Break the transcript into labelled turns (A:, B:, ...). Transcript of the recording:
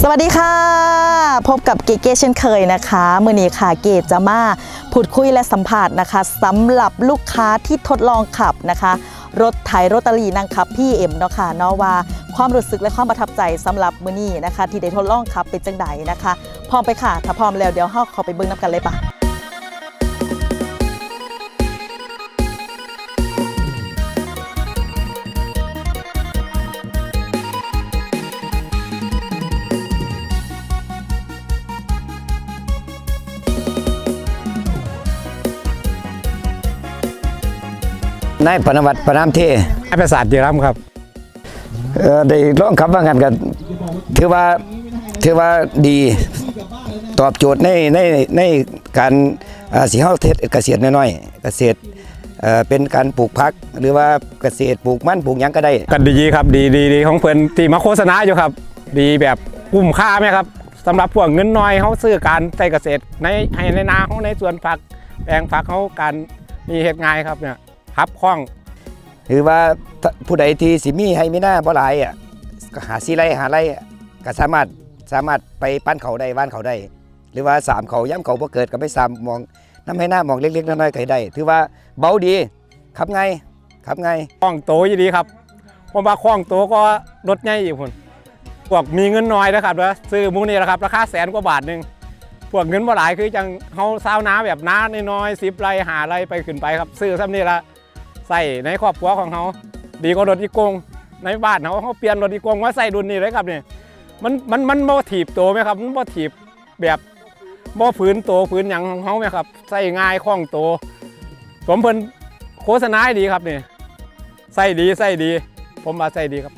A: สวัสดีค่ะ พบกับเกเกเช่นเคยนะคะมือนี้ค่ะเกดจะมาพูดคุยและสัมผัสนะคะสำหรับลูกค้าที่ทดลองขับนะคะ รถไถรถตอรีนั่งขับพี่เอ็มเนาะค่ะเนาะว่าความรู้สึกและความประทับใจสำหรับมือนี้นะคะ ที่ได้ทดลองขับเป็นจังใดนะคะ พร้อมไปค่ะ ถ้าพร้อมแล้วเดี๋ยวเฮาเข้าไปเบิ่งน้ำกันเลยปะ
B: นายปนวัตรปนามเท
C: ไอประสาทเยอรมครับ
B: เอ่อได้ร้องขับว่างันกันถือว่าถือว่าดีตอบโจทย์ในในในการอ่าสีเฮาเทศเกษตรน้อยๆเกษตรเอ่อเป็นการปลูกพักหรือว่าเกษตรปลูกมันปลูกหยังก็ได้
C: กันดีครับดีดีดีของเพิ่นที่มาโฆษณาอยู่ครับ ดีแบบคุ้มค่าไหมครับสำหรับพวกเงินน้อยเขาซื้อการใช้เกษตรในให้ในนาเขาในสวนผักแปลงผักเขาการมีเหตุง่ายครับเนี่ย พับคล่อง
B: หรือว่าถ้าผู้ใดที่สิมีให้มีหน้าบ่หลายอะก็หาสิไร่หาไร่อะก็สามารถสามารถไปปั้นเขาได้ว่านเขาได้หรือว่าสามเขาย้ำเขาบ่เกิดก็ไปสามมองน้ำให้หน้ามองเล็กๆน้อยๆก็ได้ ถือว่าเบาดีขับไงายขับไงาย
C: คล่องโตอยู่ดีครับผมว่าคล่องโตก็รถใหญ่อีกคนพวกมีเงินน้อยนะครับว่าซื้อหมูนี่แหละครับราคาแสนกว่าบาทหนึ่งพวกเงินบ่หลายคือจังเขาซาวน้าแบบน้าน้อยๆสิบไรหาไรไปขึ้นไปครับ ซื้อซ้ำนี่ละ ใส่ในครอบครัวของเขาดีกว่ารถอีโกงในบ้านเขาเขาเปลี่ยนรถอีโกงมาใส่รุ่นนี้เลยครับเนี่ยมันมันมันบ่ถีบโตไหมครับมันบ่ถีบแบบบ่ฝืนโตฝืนหยังของเขาไหมครับใส่ง่ายคล่องโตผมเพิ่นโฆษณาดีครับเนี่ยใส่ดีใส่ดี ผมมาใส่ดีครับ